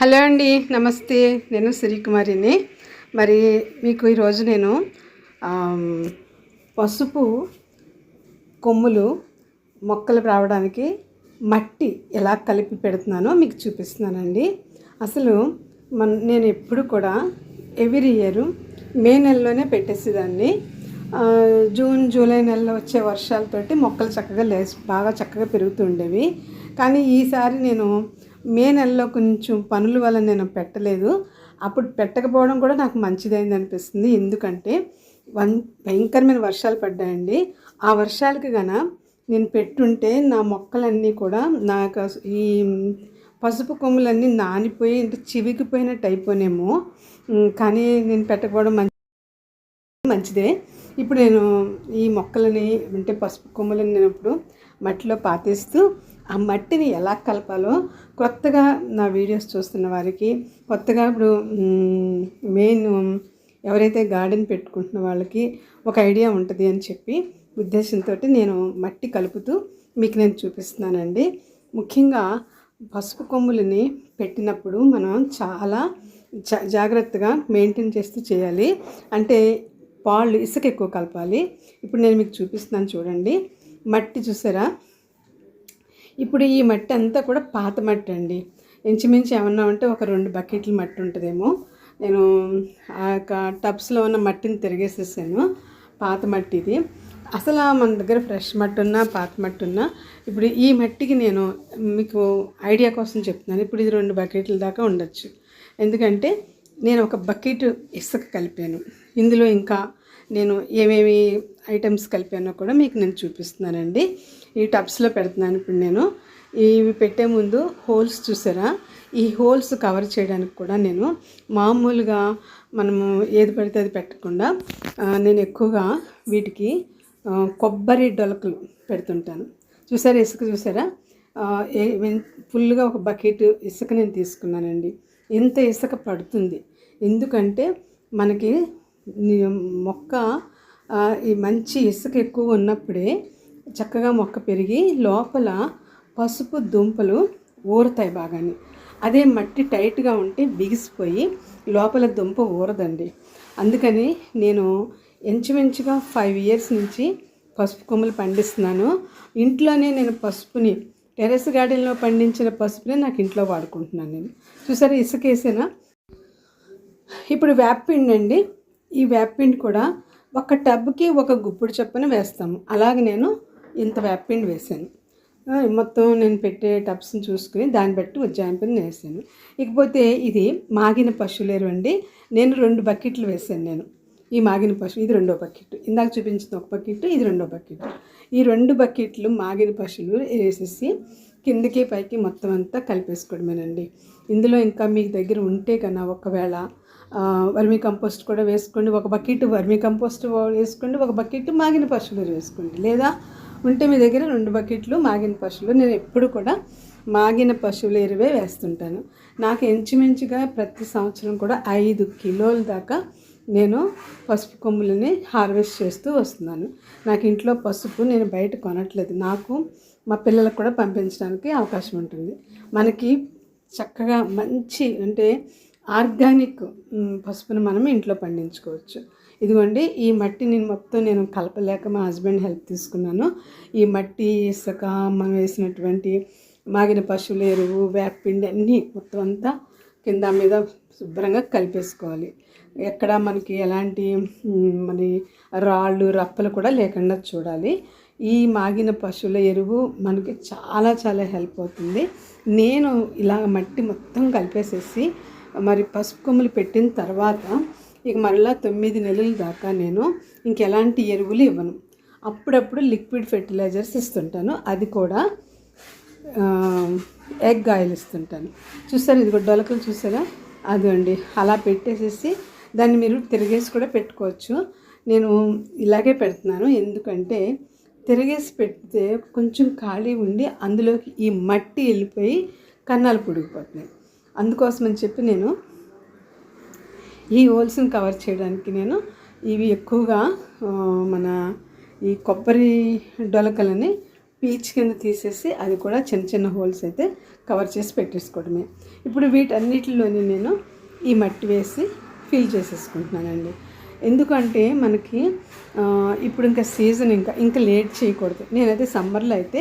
Hello అండి నమస్తే. నేను శ్రీకుమారిని. మరి మీకు ఈరోజు నేను పసుపు కొమ్ములు మొక్కలు రావడానికి మట్టి ఎలా కలిపి పెడుతున్నానో మీకు చూపిస్తున్నానండి. అసలు మన నేను ఎప్పుడు కూడా ఎవ్రీ ఇయర్ మే నెలలోనే పెట్టేసేదాన్ని. జూన్ జూలై నెలలో వచ్చే వర్షాలతోటి మొక్కలు చక్కగా లేచి బాగా చక్కగా పెరుగుతుండేవి కానీ ఈసారి నేను మే నెలలో కొంచెం పనుల వల్ల నేను పెట్టలేదు. అప్పుడు పెట్టకపోవడం కూడా నాకు మంచిదైంది అనిపిస్తుంది. ఎందుకంటే వన్ భయంకరమైన వర్షాలు పడ్డాయండి. ఆ వర్షాలకి గన నేను పెట్టుంటే నా మొక్కలన్నీ కూడా నాకు ఈ పసుపు కొమ్ములన్నీ నానిపోయి అంటే చివికిపోయినట్టు అయిపోయినేమో కానీ నేను పెట్టకపోవడం మంచి మంచిదే. ఇప్పుడు నేను ఈ మొక్కలని అంటే పసుపు కొమ్మలని నేను ఇప్పుడు మట్టిలో పాతేస్తూ ఆ మట్టిని ఎలా కలపాలో కొత్తగా నా వీడియోస్ చూస్తున్న వారికి కొత్తగా ఇప్పుడు మెయిన్ ఎవరైతే గార్డెన్ పెట్టుకుంటున్న వాళ్ళకి ఒక ఐడియా ఉంటుంది అని చెప్పి ఉద్దేశంతో నేను మట్టి కలుపుతూ మీకు నేను చూపిస్తున్నానండి. ముఖ్యంగా పసుపు కొమ్ములని పెట్టినప్పుడు మనం చాలా జా జాగ్రత్తగా మెయింటైన్ చేస్తూ చేయాలి. అంటే పాళ్ళు ఇసుక ఎక్కువ కలపాలి. ఇప్పుడు నేను మీకు చూపిస్తున్నాను చూడండి. మట్టి చూసారా? ఇప్పుడు ఈ మట్టి అంతా కూడా పాత మట్టి అండి. ఇంచుమించు ఏమన్నా ఉంటే ఒక రెండు బకెట్ల మట్టి ఉంటుందేమో. నేను ఆ యొక్క టబ్స్లో ఉన్న మట్టిని తిరిగేసేసాను. పాత మట్టి ఇది. అసలు మన దగ్గర ఫ్రెష్ మట్టి ఉన్నా పాత మట్టి ఉన్నా ఇప్పుడు ఈ మట్టికి నేను మీకు ఐడియా కోసం చెప్తున్నాను. ఇప్పుడు ఇది రెండు బకెట్ల దాకా ఉండొచ్చు. ఎందుకంటే నేను ఒక బకెట్ ఇసుక కలిపాను. ఇందులో ఇంకా నేను ఏమేమి ఐటమ్స్ కలిపానో కూడా మీకు నేను చూపిస్తున్నానండి. ఈ టబ్స్లో పెడుతున్నాను ఇప్పుడు నేను. ఇవి పెట్టే ముందు హోల్స్ చూసారా? ఈ హోల్స్ కవర్ చేయడానికి కూడా నేను మామూలుగా మనము ఏది పడితే అది పెట్టకుండా నేను ఎక్కువగా వీటికి కొబ్బరి డొలకలు పెడుతుంటాను. చూసారా ఇసుక చూసారా? ఫుల్గా ఒక బకెట్ ఇసుక నేను తీసుకున్నానండి. ఇంత ఇసుక పడుతుంది. ఎందుకంటే మనకి మొక్క ఈ మంచి ఇసుక ఎక్కువ ఉన్నప్పుడే చక్కగా మొక్క పెరిగి లోపల పసుపు దుంపలు ఊరుతాయి బాగాని. అదే మట్టి టైట్గా ఉంటే బిగిసిపోయి లోపల దుంప ఊరదండి. అందుకని నేను ఇంచుమించుగా ఫైవ్ ఇయర్స్ నుంచి పసుపు కొమ్మలు పండిస్తున్నాను. ఇంట్లోనే నేను పసుపుని టెరెస్ గార్డెన్లో పండించిన పసుపుని నాకు ఇంట్లో వాడుకుంటున్నాను నేను. చూసారా ఇసుకేసేనా? ఇప్పుడు వేపపిండి అండి ఈ వేపపిండి కూడా ఒక టబ్కి ఒక గుప్పుడు చొప్పున వేస్తాము. అలాగే నేను ఇంత వేపపిండి వేసాను. మొత్తం నేను పెట్టే టబ్స్ని చూసుకుని దాన్ని బట్టి ఉజ్జాయింపుని వేసాను ఇకపోతే ఇది మాగిన పశువులేరు అండి. నేను రెండు బకెట్లు వేసాను నేను. ఈ మాగిన పశువు ఇది రెండో బకెట్. ఇందాక చూపించిన ఒక బకెట్ ఇది రెండో బకెట్. ఈ రెండు బకెట్లు మాగిన పశువులు వేసేసి కిందకి పైకి మొత్తం అంతా కలిపేసుకోవడమేనండి. ఇందులో ఇంకా మీకు దగ్గర ఉంటే కన్నా ఒకవేళ వర్మీ కంపోస్ట్ కూడా వేసుకోండి. ఒక బకెట్ వర్మీ కంపోస్ట్ వేసుకోండి. ఒక బకెట్ మాగిన పశువులు వేసుకోండి. లేదా ఉంటే మీ దగ్గర రెండు బకెట్లు మాగిన పశువులు. నేను ఎప్పుడు కూడా మాగిన పశువుల ఎరువే వేస్తుంటాను. నాకు ఇంచుమించుగా ప్రతి సంవత్సరం కూడా ఐదు కిలోల దాకా నేను పసుపు కొమ్ములని హార్వెస్ట్ చేస్తూ వస్తున్నాను. నాకు ఇంట్లో పసుపు నేను బయట కొనట్లేదు. నాకు మా పిల్లలకు కూడా పంపించడానికి అవకాశం ఉంటుంది. మనకి చక్కగా మంచి అంటే ఆర్గానిక్ పసుపును మనం ఇంట్లో పండించుకోవచ్చు. ఇదిగోండి ఈ మట్టి నేను మొత్తం నేను కలపలేక మా హస్బెండ్ హెల్ప్ తీసుకున్నాను. ఈ మట్టి ఇసుక మనం వేసినటువంటి మాగిన పశువుల ఎరువు వేపపిండి అన్నీ మొత్తం అంతా కింద మీద శుభ్రంగా కలిపేసుకోవాలి. ఎక్కడ మనకి ఎలాంటి మరి రాళ్ళు రప్పలు కూడా లేకుండా చూడాలి. ఈ మాగిన పశువుల ఎరువు మనకి చాలా చాలా హెల్ప్ అవుతుంది. నేను ఇలా మట్టి మొత్తం కలిపేసేసి మరి పసుపు కొమ్ములు పెట్టిన తర్వాత ఇక మరలా తొమ్మిది నెలల దాకా నేను ఇంకెలాంటి ఎరువులు ఇవ్వను. అప్పుడప్పుడు లిక్విడ్ ఫెర్టిలైజర్స్ ఇస్తుంటాను. అది కూడా ఎగ్ ఆయిల్ ఇస్తుంటాను. చూస్తారు ఇది డొలకలు చూసారా? అదండి అలా పెట్టేసేసి దాన్ని మీరు తిరిగేసి కూడా పెట్టుకోవచ్చు. నేను ఇలాగే పెడుతున్నాను. ఎందుకంటే తిరిగేసి పెడితే కొంచెం ఖాళీ ఉండి అందులోకి ఈ మట్టి వెళ్ళిపోయి కన్నాలు పొడిగిపోతున్నాయి. అందుకోసమని చెప్పి నేను ఈ హోల్స్ని కవర్ చేయడానికి నేను ఇవి ఎక్కువగా మన ఈ కొబ్బరి డొలకలని పీచ్ కింద తీసేసి అది కూడా చిన్న చిన్న హోల్స్ అయితే కవర్ చేసి పెట్టేసుకోవడమే. ఇప్పుడు వీటన్నిటిలోని నేను ఈ మట్టి వేసి ఫిల్ చేసేసుకుంటున్నానండి. ఎందుకంటే మనకి ఇప్పుడు ఇంకా సీజన్ ఇంకా ఇంకా లేట్ చేయకూడదు. నేనైతే సమ్మర్లో అయితే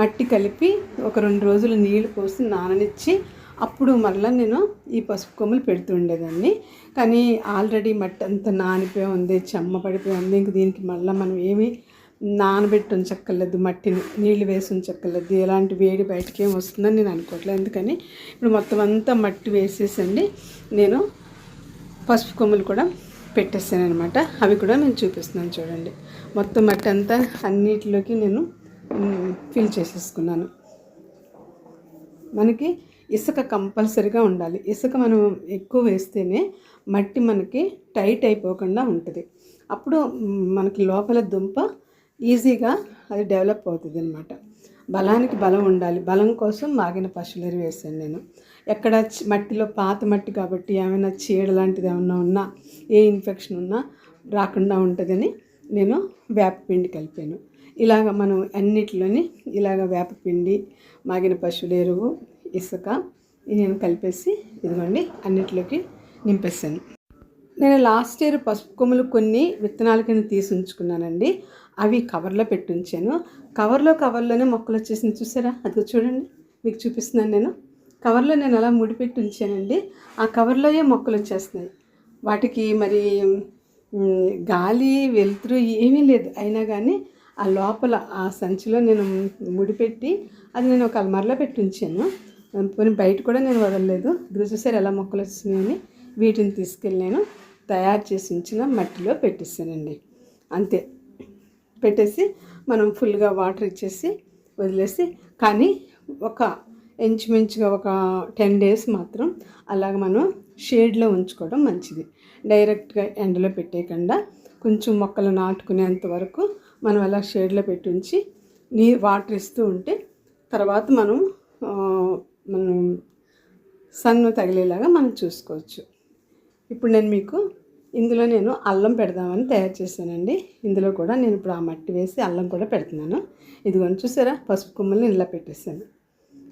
మట్టి కలిపి ఒక రెండు రోజులు నీళ్ళు పోసి నాననిచ్చి అప్పుడు మళ్ళీ నేను ఈ పసుపు కొమ్మలు పెడుతూ ఉండేదాన్ని. కానీ ఆల్రెడీ మట్టి అంతా నానిపోయి ఉంది చెమ్మ పడిపోయి ఉంది. ఇంక దీనికి మళ్ళీ మనం ఏమి నానబెట్టి ఉంచక్కర్లేదు మట్టిని నీళ్ళు వేసి ఉంచక్కర్లేదు ఎలాంటి వేడి బయటకి ఏం వస్తుందని నేను అనుకోవట్లేదు. ఎందుకని ఇప్పుడు మొత్తం అంతా మట్టి వేసేసండి నేను పసుపు కొమ్ములు కూడా పెట్టేస్తాను అనమాట అవి కూడా నేను చూపిస్తున్నాను చూడండి. మొత్తం మట్టి అంతా అన్నిటిలోకి నేను ఫిల్ చేసేసుకున్నాను. మనకి ఇసుక కంపల్సరీగా ఉండాలి. ఇసుక మనం ఎక్కువ వేస్తేనే మట్టి మనకి టైట్ అయిపోకుండా ఉంటుంది. అప్పుడు మనకి లోపల దుంప ఈజీగా అది డెవలప్ అవుతుంది అనమాట బలానికి బలం ఉండాలి. బలం కోసం మాగిన పశువులరి వేసాను నేను. ఎక్కడ మట్టిలో పాత మట్టి కాబట్టి ఏమైనా చీడ లాంటిది ఏమైనా ఉన్నా ఏ ఇన్ఫెక్షన్ ఉన్నా రాకుండా ఉంటుందని నేను వేపపిండి కలిపాను. ఇలాగ మనం అన్నిటిలోని ఇలాగ వేపపిండి మాగిన పశువుల ఎరువు ఇసుక నేను కలిపేసి ఇదిగోండి అన్నిటిలోకి నింపేసాను నేను లాస్ట్ ఇయర్ పసుపు కొమ్ములు కొన్ని విత్తనాల కింద తీసి ఉంచుకున్నానండి. అవి కవర్లో పెట్టి ఉంచాను. కవర్లో కవర్లోనే మొక్కలు వచ్చేసింది చూసారా? అది చూడండి మీకు చూపిస్తున్నాను నేను. కవర్లో నేను అలా ముడిపెట్టి ఉంచానండి. ఆ కవర్లోయే మొక్కలు వచ్చేస్తున్నాయి. వాటికి మరి గాలి వెలుతురు ఏమీ లేదు. అయినా కానీ ఆ లోపల ఆ సంచిలో నేను ముడిపెట్టి అది నేను ఒక అల్మార్లో పెట్టి ఉంచాను. పోనీ బయట కూడా నేను వదలలేదు. ఇది చూసారు ఎలా మొక్కలు వచ్చినాయని వీటిని తీసుకెళ్ళి నేను తయారు చేసి ఉంచిన మట్టిలో పెట్టేస్తానండి అంతే. పెట్టేసి మనం ఫుల్గా వాటర్ ఇచ్చేసి వదిలేసి కానీ ఒక ఇంచుమించుగా ఒక టెన్ డేస్ మాత్రం అలాగ మనం షేడ్లో ఉంచుకోవడం మంచిది. డైరెక్ట్గా ఎండలో పెట్టేయకుండా కొంచెం మొక్కలు నాటుకునేంత వరకు మనం అలా షేడ్లో పెట్టి ఉంచి నీ వాటర్ ఇస్తూ ఉంటే తర్వాత మనం మనం సన్ను తగిలేలాగా మనం చూసుకోవచ్చు. ఇప్పుడు నేను మీకు ఇందులో నేను అల్లం పెడదామని తయారు చేశానండి. ఇందులో కూడా నేను ఇప్పుడు ఆ మట్టి వేసి అల్లం కూడా పెడుతున్నాను. ఇదిగోని చూసారా? పసుపు కొమ్మల్ని ఇలా పెట్టేశాను.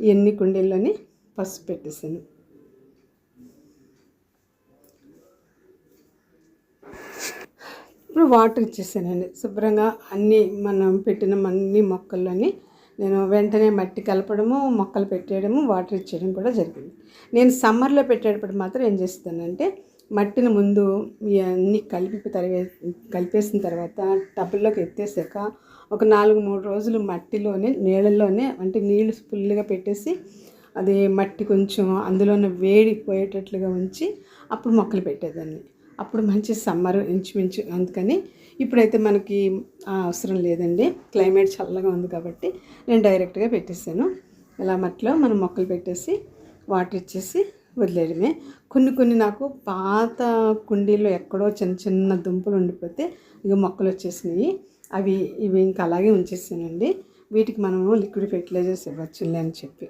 ఎన్ని కుండీల్లోని పసుపు పెట్టేశాను. ఇప్పుడు వాటర్ ఇచ్చేసానండి. శుభ్రంగా అన్నీ మనం పెట్టిన అన్ని మొక్కల్లోని నేను వెంటనే మట్టి కలపడము మొక్కలు పెట్టేయడము వాటర్ ఇచ్చేయడం కూడా జరిగింది. నేను సమ్మర్లో పెట్టేటప్పుడు మాత్రం ఏం చేస్తానంటే మట్టిని ముందు ఇవన్నీ కలిపి తరివే కలిపేసిన తర్వాత టబ్బుల్లోకి ఎత్తేసాక ఒక నాలుగు మూడు రోజులు మట్టిలోనే నీళ్ళల్లోనే అంటే నీళ్ళు ఫుల్గా పెట్టేసి అది మట్టి కొంచెం అందులోనే వేడి పోయేటట్లుగా ఉంచి అప్పుడు మొక్కలు పెట్టేదాన్ని. అప్పుడు మంచి సమ్మర్ ఇంచుమించు అందుకని ఇప్పుడైతే మనకి అవసరం లేదండి. క్లైమేట్ చల్లగా ఉంది కాబట్టి నేను డైరెక్ట్గా పెట్టేసాను. ఇలా మట్టిలో మనం మొక్కలు పెట్టేసి వాటర్ ఇచ్చేసి వదిలేయడమే. కొన్ని కొన్ని నాకు పాత కుండీలో ఎక్కడో చిన్న చిన్న దుంపలు ఉండిపోతే ఇక మొక్కలు వచ్చేసినాయి. అవి ఇవి ఇంకా అలాగే ఉంచేసానండి. వీటికి మనము లిక్విడ్ ఫెర్టిలైజర్స్ ఇవ్వచ్చులే అని చెప్పి.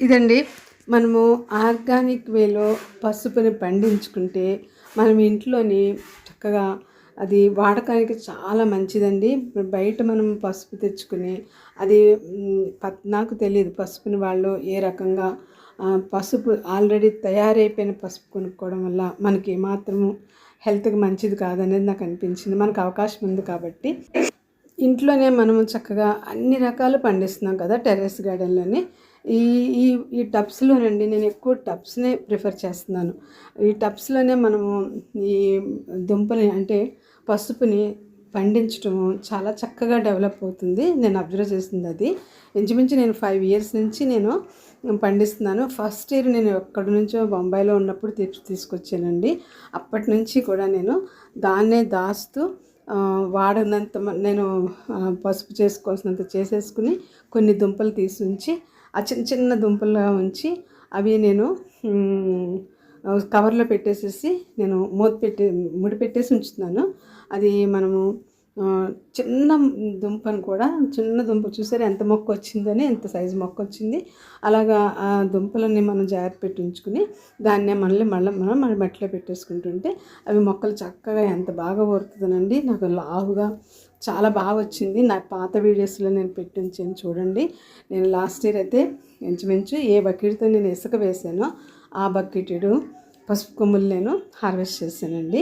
ఇదండి. మనము ఆర్గానిక్ వేలో పసుపుని పండించుకుంటే మనం ఇంట్లోని చక్కగా అది వాడకానికి చాలా మంచిదండి. బయట మనం పసుపు తెచ్చుకుని అది నాకు తెలియదు పసుపుని వాళ్ళు ఏ రకంగా పసుపు ఆల్రెడీ తయారైపోయిన పసుపు కొనుక్కోవడం వల్ల మనకి ఏమాత్రము హెల్త్కి మంచిది కాదనేది నాకు అనిపించింది. మనకు అవకాశం ఉంది కాబట్టి. ఇంట్లోనే మనము చక్కగా అన్ని రకాలు పండిస్తున్నాం కదా టెర్రస్ గార్డెన్లోని. ఈ ఈ ఈ టబ్స్లోనండి నేను ఎక్కువ టబ్స్నే ప్రిఫర్ చేస్తున్నాను. ఈ టబ్స్లోనే మనము ఈ దుంపని అంటే పసుపుని పండించడం చాలా చక్కగా డెవలప్ అవుతుంది. నేను అబ్జర్వ్ చేసింది అది. ఇంచుమించు నేను ఫైవ్ ఇయర్స్ నుంచి నేను పండిస్తున్నాను. ఫస్ట్ ఇయర్ నేను ఎక్కడి నుంచో బొంబాయిలో ఉన్నప్పుడు తెచ్చి తీసుకొచ్చానండి. అప్పటి నుంచి కూడా నేను దాన్నే దాస్తూ వాడినంత నేను పసుపు చేసుకోవాల్సినంత చేసేసుకుని కొన్ని దుంపలు తీసి ఉంచి ఆ చిన్న చిన్న దుంపలుగా ఉంచి అవి నేను కవర్లో పెట్టేసేసి నేను మూత పెట్టి ముడి పెట్టేసి ఉంచుతున్నాను. అది మనము చిన్న దుంపను కూడా చిన్న దుంప చూసారు ఎంత మొక్క వచ్చిందని ఎంత సైజు మొక్క వచ్చింది. అలాగా ఆ దుంపలని మనం జాగ్రత్త పెట్టి ఉంచుకుని దాన్నే మళ్ళీ మళ్ళీ మనం మన మట్టిలో పెట్టేసుకుంటుంటే అవి మొక్కలు చక్కగా ఎంత బాగా ఊరుతుందనండి నాకు లావుగా చాలా బాగా వచ్చింది. నా పాత వీడియోస్లో నేను పెట్టించాను చూడండి. నేను లాస్ట్ ఇయర్ అయితే ఇంచుమించు ఏ బకెట్తో నేను ఇసుక వేసానో ఆ బకెటెడు పసుపు కొమ్ములు నేను హార్వెస్ట్ చేశానండి.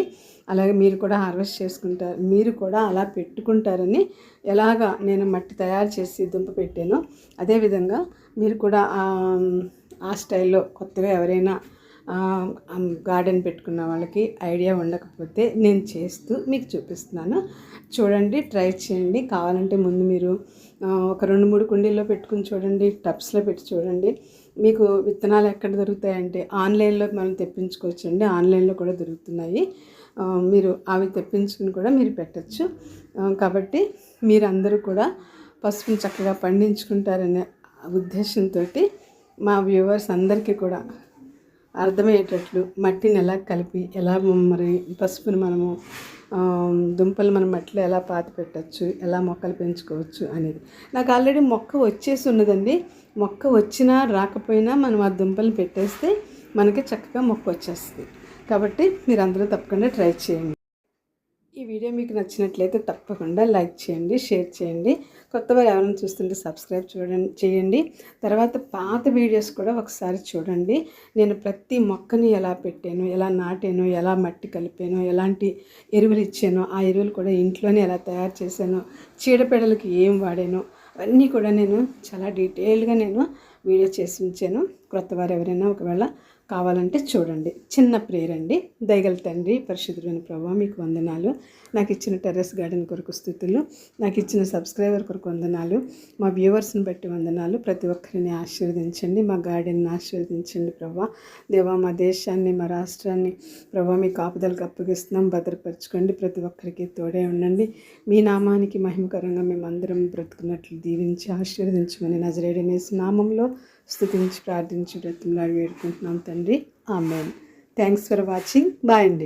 అలాగే మీరు కూడా హార్వెస్ట్ చేసుకుంటారు మీరు కూడా అలా పెట్టుకుంటారని ఎలాగా నేను మట్టి తయారు చేసి దుంప పెట్టానో అదేవిధంగా మీరు కూడా ఆ స్టైల్లో కొత్తగా ఎవరైనా గార్డెన్ పెట్టుకున్న వాళ్ళకి ఐడియా ఉండకపోతే నేను చేస్తూ మీకు చూపిస్తున్నాను. చూడండి ట్రై చేయండి. కావాలంటే ముందు మీరు ఒక రెండు మూడు కుండీల్లో పెట్టుకుని చూడండి టబ్స్లో పెట్టి చూడండి. మీకు విత్తనాలు ఎక్కడ దొరుకుతాయంటే ఆన్లైన్లో మనం తెప్పించుకోవచ్చు అండి ఆన్లైన్లో కూడా దొరుకుతున్నాయి. మీరు అవి తెప్పించుకుని కూడా మీరు పెట్టచ్చు. కాబట్టి మీరందరూ కూడా పసుపుని చక్కగా పండించుకుంటారనే ఉద్దేశంతో మా వ్యూవర్స్ అందరికీ కూడా అర్థమయ్యేటట్లు మట్టిని ఎలా కలిపి ఎలా మరి పసుపుని మనము దుంపలు మనం మట్టిలో ఎలా పాతి పెట్టచ్చు ఎలా మొక్కలు పెంచుకోవచ్చు అనేది. నాకు ఆల్రెడీ మొక్క వచ్చేసి ఉన్నదండి. మొక్క వచ్చినా రాకపోయినా మనం ఆ దుంపలు పెట్టేస్తే మనకి చక్కగా మొక్క వచ్చేస్తుంది. కాబట్టి మీరు అందరూ తప్పకుండా ట్రై చేయండి. ఈ వీడియో మీకు నచ్చినట్లయితే తప్పకుండా లైక్ చేయండి షేర్ చేయండి. కొత్తవారు ఎవరైనా చూస్తుంటే సబ్స్క్రైబ్ చూడండి చేయండి. తర్వాత పాత వీడియోస్ కూడా ఒకసారి చూడండి. నేను ప్రతి మొక్కని ఎలా పెట్టాను ఎలా నాటాను ఎలా మట్టి కలిపాను ఎలాంటి ఎరువులు ఇచ్చానో ఆ ఎరువులు కూడా ఇంట్లోనే ఎలా తయారు చేశాను చీడపీడలకి ఏం వాడానో అవన్నీ కూడా నేను చాలా డీటెయిల్గా నేను వీడియో చేసి ఉంచాను. క్రొత్త వారు ఎవరైనా ఒకవేళ కావాలంటే చూడండి. చిన్న ప్రేయర్ అండి. దయగల తండ్రి పరిశుద్ధులైన ప్రభావ మీకు వందనాలు. నాకు ఇచ్చిన టెర్రస్ గార్డెన్ కొరకు స్థుతులు. నాకు ఇచ్చిన సబ్స్క్రైబర్ కొరకు వందనాలు. మా వ్యూవర్స్ని బట్టి వందనాలు. ప్రతి ఒక్కరిని ఆశీర్వదించండి. మా గార్డెన్ని ఆశీర్వదించండి ప్రభా. దేవా మా దేశాన్ని మా రాష్ట్రాన్ని ప్రభా మీ కాపుదలకు అప్పగిస్తున్నాం. భద్రపరచుకోండి. ప్రతి ఒక్కరికి తోడే ఉండండి. మీ నామానికి మహిమకరంగా మేమందరం బ్రతుకున్నట్లు దీవించి ఆశీర్వదించమని నజరేడనేసి నామంలో స్థుతించి ప్రార్థించి బ్రతిమలాడి వేడుకుంటున్నాం తండ్రి. ఆమె థ్యాంక్స్ ఫర్ వాచింగ్ బాయ్ అండి.